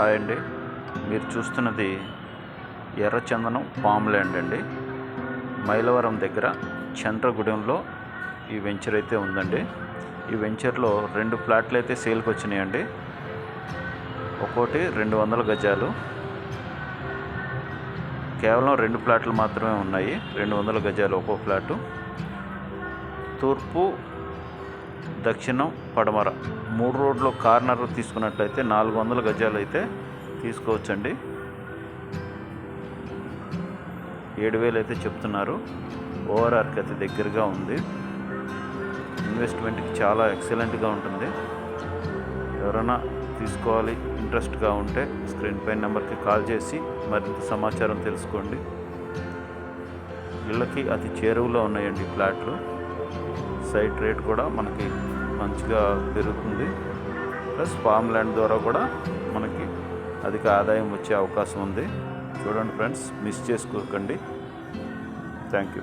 Hi అండి. మీరు చూస్తున్నది ఎర్రచందనం పామ్ ల్యాండ్ అండి. మైలవరం దగ్గర చంద్రగూడెంలో ఈ వెంచర్ అయితే ఉందండి. ఈ వెంచర్లో రెండు ఫ్లాట్లు అయితే సేల్కి వచ్చినాయండి. ఒక్కోటి రెండు వందల గజాలు. కేవలం రెండు ఫ్లాట్లు మాత్రమే ఉన్నాయి. రెండు వందల గజాలు ఒక్కో ఫ్లాటు. తూర్పు దక్షిణం పడమర. మూడు రోడ్లు కార్నర్ తీసుకున్నట్లయితే నాలుగు వందల గజాలు అయితే తీసుకోవచ్చండి. ఏడు వేలు అయితే చెప్తున్నారు. ఓఆర్ఆర్కి అయితే దగ్గరగా ఉంది. ఇన్వెస్ట్మెంట్కి చాలా ఎక్సలెంట్గా ఉంటుంది. ఎవరైనా తీసుకోవాలి ఇంట్రెస్ట్గా ఉంటే స్క్రీన్ పై నెంబర్కి కాల్ చేసి మరింత సమాచారం తెలుసుకోండి. ఇళ్ళకి అతి చేరువలో ఉన్నాయండి ప్లాట్లు ఫ్లాట్లు. సైట్ రేట్ కూడా మనకి మంచిగా పెరుగుతుంది. ప్లస్ ఫామ్ ల్యాండ్ ద్వారా కూడా మనకి అధిక ఆదాయం వచ్చే అవకాశం ఉంది. చూడండి ఫ్రెండ్స్ మిస్ చేసుకోకండి. Thank you.